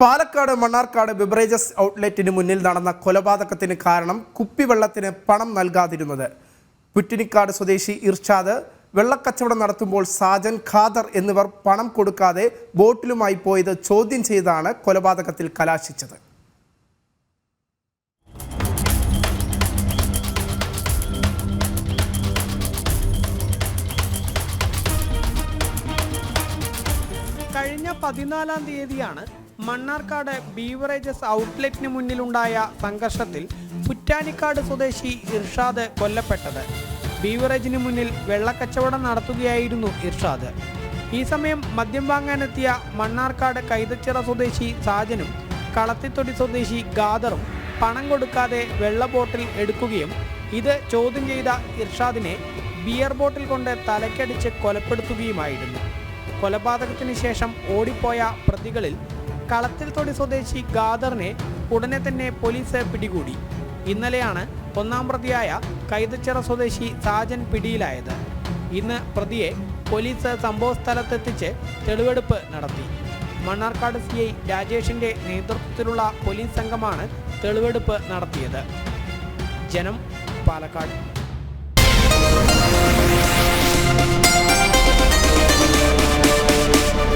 Palakkad Mannarkkad beverages ഔട്ട്ലെറ്റിന് മുന്നിൽ നടന്ന കൊലപാതകത്തിന് കാരണം കുപ്പിവെള്ളത്തിന് പണം നൽകാതിരുന്നത്. പുറ്റിനിക്കാട് സ്വദേശി ഇർഷാദ് വെള്ളക്കച്ചവടം നടത്തുമ്പോൾ സാജൻ ഖാദർ എന്നിവർ പണം കൊടുക്കാതെ ബോട്ടിലുമായി പോയത് ചോദ്യം ചെയ്താണ് കൊലപാതകത്തിൽ കലാശിച്ചത്. കഴിഞ്ഞ പതിനാലാം തീയതിയാണ് മണ്ണാർക്കാട് ബീവറേജസ് ഔട്ട്ലെറ്റിന് മുന്നിലുണ്ടായ സംഘർഷത്തിൽ പുറ്റാനിക്കാട് സ്വദേശി ഇർഷാദ് കൊല്ലപ്പെട്ടത്. ബീവറേജിന് മുന്നിൽ വെള്ളക്കച്ചവടം നടത്തുകയായിരുന്നു ഇർഷാദ്. ഈ സമയം മദ്യം വാങ്ങാനെത്തിയ മണ്ണാർക്കാട് കൈതച്ചിറ സ്വദേശി സാജനും കളത്തിത്തൊടി സ്വദേശി ഗാദറും പണം കൊടുക്കാതെ വെള്ള ബോട്ടിൽ എടുക്കുകയും ഇത് ചോദ്യം ചെയ്ത ഇർഷാദിനെ ബിയർ ബോട്ടിൽ കൊണ്ട് തലക്കടിച്ച് കൊലപ്പെടുത്തുകയുമായിരുന്നു. കൊലപാതകത്തിന് ശേഷം ഓടിപ്പോയ പ്രതികളിൽ കളത്തിൽ തൊടി സ്വദേശി ഖാദറിനെ ഉടനെ തന്നെ പോലീസ് പിടികൂടി. ഇന്നലെയാണ് ഒന്നാം പ്രതിയായ കൈതച്ചിറ സ്വദേശി സാജൻ പിടിയിലായത്. ഇന്ന് പ്രതിയെ പോലീസ് സംഭവ സ്ഥലത്തെത്തിച്ച് തെളിവെടുപ്പ് നടത്തി. മണ്ണാർക്കാട് സി ഐ രാജേഷിന്റെ നേതൃത്വത്തിലുള്ള പോലീസ് സംഘമാണ് തെളിവെടുപ്പ് നടത്തിയത്. ജനം പാലക്കാട്.